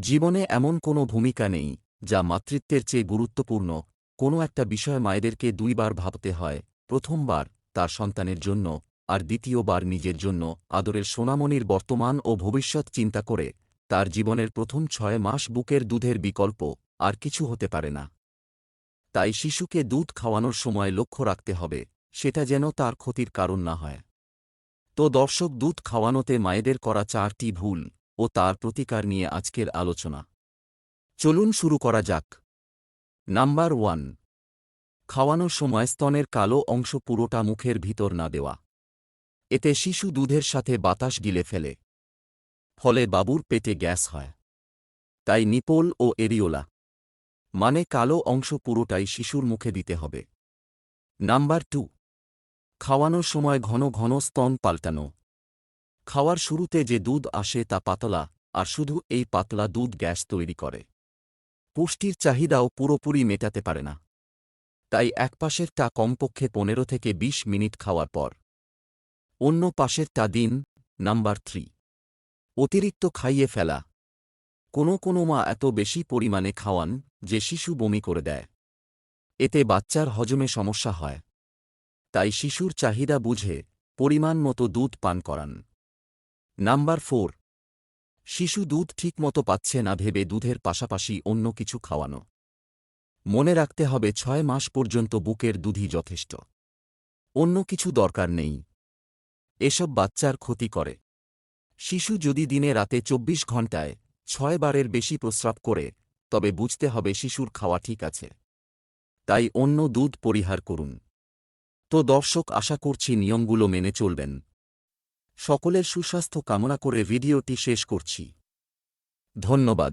জীবনে এমন কোনো ভূমিকা নেই, যা মাতৃত্বের চেয়ে গুরুত্বপূর্ণ, কোনো একটা বিষয় মায়েদেরকে দুইবার ভাবতে হয়, প্রথমবার তার সন্তানের জন্য, আর দ্বিতীয়বার নিজের জন্য, আদরের সোনামণির বর্তমান ও ভবিষ্যৎ চিন্তা করে, তার জীবনের প্রথম ছয় মাস বুকের দুধের বিকল্প, আর কিছু হতে পারে না। তাই শিশুকে দুধ খাওয়ানোর সময় লক্ষ্য রাখতে হবে, সেটা যেন তার ক্ষতির কারণ না হয়। তো দর্শক, দুধ খাওয়ানোতে মায়েদের করা চারটি ভুল ও তার প্রতিকার নিয়ে আজকের আলোচনা। চলুন শুরু করা যাক। Number one. খাওয়ানোর সময় স্তনের কালো অংশ পুরোটা মুখের ভিতর না দেওয়া। এতে শিশু দুধের সাথে বাতাস গিলে ফেলে। ফলে বাবুর পেটে গ্যাস হয়। তাই নিপোল ও এরিওলা। মানে কালো অংশ পুরোটাই শিশুর মুখে দিতে হবে। Number two. খাওয়ানোর সময় ঘন ঘন স্তন পাল্টানো। খাওয়ার শুরুতে যে দুধ আসে তা পাতলা, আর শুধু এই পাতলা দুধ গ্যাস তৈরি করে। পুষ্টির চাহিদাও পুরোপুরি মেটাতে পারে না। তাই এক পাশেরটা কমপক্ষে পনেরো থেকে ২০ মিনিট খাওয়ার পর। অন্য পাশেরটা দিন, নাম্বার থ্রি। অতিরিক্ত খাইয়ে ফেলা। কোনো কোনো মা এত বেশি পরিমাণে খাওয়ান যে শিশু বমি করে দেয়। এতে বাচ্চার হজমে সমস্যা হয়। তাই শিশুর চাহিদা বুঝে পরিমাণ মতো দুধ পান করান। Number four. শিশু দুধ ঠিকমতো পাচ্ছে না ভেবে দুধের পাশাপাশি অন্য কিছু খাওয়ানো। মনে রাখতে হবে ছয় মাস পর্যন্ত বুকের দুধই যথেষ্ট। অন্য কিছু দরকার নেই। এসব বাচ্চার ক্ষতি করে। শিশু যদি দিনে রাতে চব্বিশ ঘণ্টায় ছয় বারের বেশি প্রস্রাব করে, তবে বুঝতে হবে শিশুর খাওয়া ঠিক আছে। তাই অন্য দুধ পরিহার করুন। তো দর্শক, আশা করছি নিয়মগুলো মেনে চলবেন। সকলের সুস্বাস্থ্য কামনা করে ভিডিওটি শেষ করছি। ধন্যবাদ।